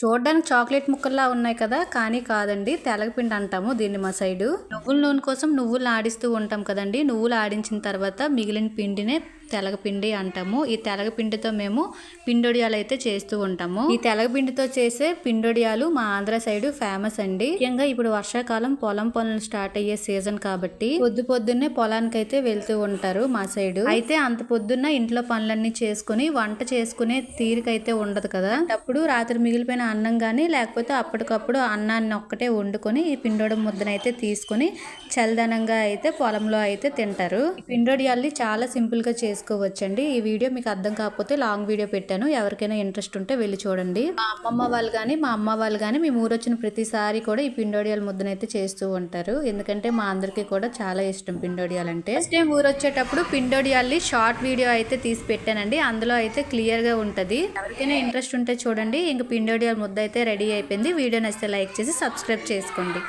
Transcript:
చూడడానికి చాక్లెట్ ముక్కల్లా ఉన్నాయి కదా కానీ కాదండి. తెలగపిండి అంటాము దీన్ని మా సైడు. నువ్వుల నూనె కోసం నువ్వులు ఆడిస్తూ ఉంటాం కదండి. నువ్వులు ఆడించిన తర్వాత మిగిలిన పిండినే తెలగపిండి అంటాము. ఈ తెలగపిండితో మేము పిండొడియాలు అయితే చేస్తూ ఉంటాము. ఈ తెలగపిండితో చేసే పిండొడియాలు మా ఆంధ్ర సైడ్ ఫేమస్ అండి. ముఖ్యంగా ఇప్పుడు వర్షాకాలం పొలం పనులు స్టార్ట్ అయ్యే సీజన్ కాబట్టి పొద్దు పొద్దున్నే పొలానికి అయితే వెళ్తూ ఉంటారు మా సైడ్. అయితే అంత పొద్దున్న ఇంట్లో పనులన్నీ చేసుకుని వంట చేసుకునే తీరికైతే ఉండదు కదా. అప్పుడు రాత్రి మిగిలిపోయిన అన్నం కానీ లేకపోతే అప్పటికప్పుడు అన్నాన్ని ఒక్కటే వండుకొని ఈ పిండోడి ముద్దనైతే తీసుకొని చల్లదనంగా అయితే పొలంలో అయితే తింటారు. పిండోడి పిండోడియాల్ని చాలా సింపుల్గా చేసుకోవచ్చండి. ఈ వీడియో మీకు అర్థం కాకపోతే లాంగ్ వీడియో పెట్టాను. ఎవరికైనా ఇంట్రెస్ట్ ఉంటే వెళ్ళి చూడండి. మా అమ్మమ్మ వాళ్ళు కానీ మా అమ్మ వాళ్ళు కానీ మేము ఊరొచ్చిన ప్రతిసారి కూడా ఈ పిండోడియాల ముద్దనైతే చేస్తూ ఉంటారు. ఎందుకంటే మా అందరికీ కూడా చాలా ఇష్టం పిండోడియాలు అంటే. ఫస్ట్ టైం ఊరొచ్చేటప్పుడు పిండోడియాల్ని షార్ట్ వీడియో అయితే తీసి పెట్టానండి. అందులో అయితే క్లియర్గా ఉంటుంది. ఎవరికైనా ఇంట్రెస్ట్ ఉంటే చూడండి. ఇంక పిండోడియాల ముద్ద అయితే రెడీ అయిపోయింది. వీడియో నచ్చితే లైక్ చేసి సబ్స్క్రైబ్ చేసుకోండి.